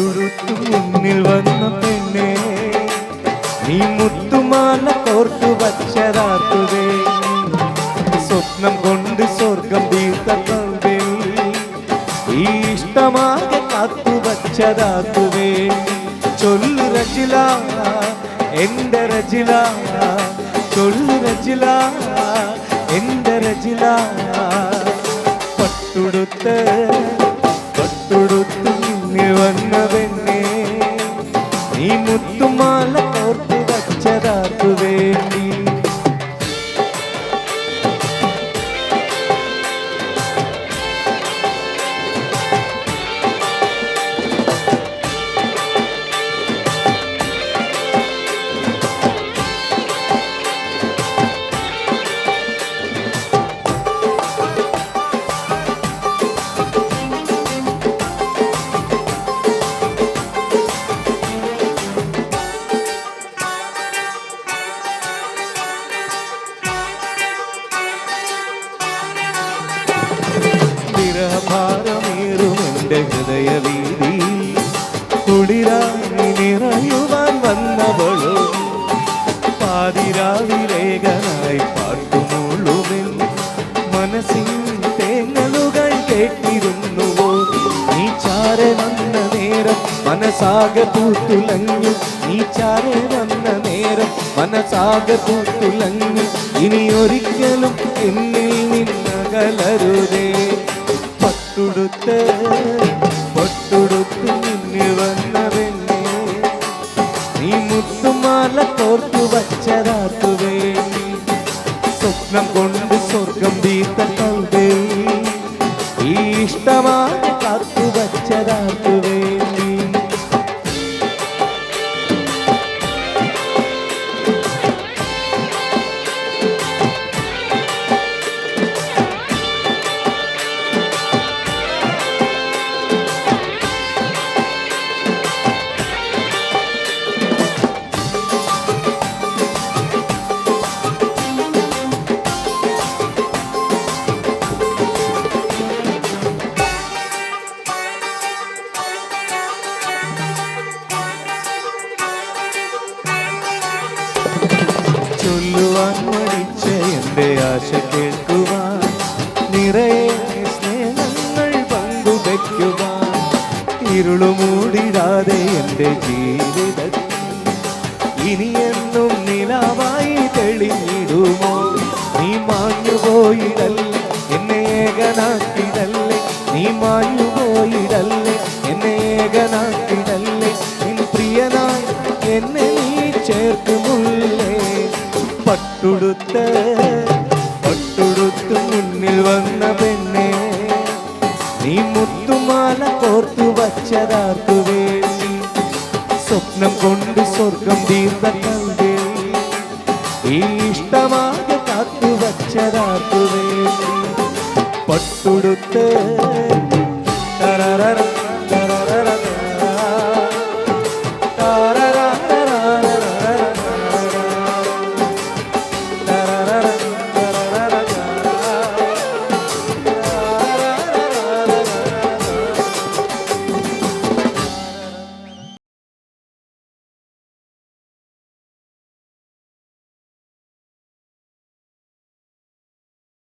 മുന്നിൽ വന്ന പെണ്ണെ നീ മുത്തുമാല കോർത്തു വച്ചതാത്തുവേ സ്വപ്നം കൊണ്ട് സ്വർഗം തീർത്ത കൽവിൽ ഈ ഇഷ്ടമാകെ കാത്തു വച്ചതാത്തുവേ ചൊല്ലു രചില എന്റെ രചില ചൊല്ലു രചില എന്റെ രചില. പട്ടുടുത്ത് വിരഹഭാരമേറും എന്റെ ഹൃദയവീതി. കുളിരായി നിറയുവാൻ വന്നവളോ പാതിരാവിലേകനായി പാട്ടുമുള്ളുവിൽ മനസ്സിൽ തേങ്ങലുകൾ കേട്ടിരുന്നുവോ? നീ ചാര വന്ന നേരം മനസ്സാകെ പൂത്തുലഞ്ഞു. നീ ചാര വന്ന നേരം മനസ്സാകെ പൂത്തുലഞ്ഞു. ഇനി ഒരിക്കലും എന്നിൽ നിന്നകലരുതേ. പട്ടുടുത്ത് പൊട്ടുടുത്ത് മുന്നിൽ വന്ന പെണ്ണേ മുത്തുമാല കോർത്തു വച്ചതാത്തു വേണ്ടി സ്വപ്നം കൊണ്ട് സ്വർഗം തീർത്ത കൗതേ ഈ ഇഷ്ടമാണ് കാത്തു ചൊല്ലുവാൻ മടിച്ച എന്റെ ആശ കേൾക്കുവാൻ. നിറയെ സ്നേഹങ്ങൾ പങ്കുവയ്ക്കുവാൻ ഇരുളുമൂടിടാതെ എന്റെ ജീവിതത്തിൽ എന്നും നിലാവായി തെളിഞ്ഞിടുമോ? നീ മാഞ്ഞുപോയിടല്ലേ എന്നെ ഏകനാക്കിടല്ലേ നീ മാഞ്ഞുപോയിടല്ലേ എന്നെ ഏകനാക്കിടല്ലേ സ്വപ്നം കൊണ്ട് സ്വർഗം തീർത്തേ ഈ ഇഷ്ടമാകെ കാത്തു വച്ചതാക്കുവേ. പട്ടുടുത്ത് തരറ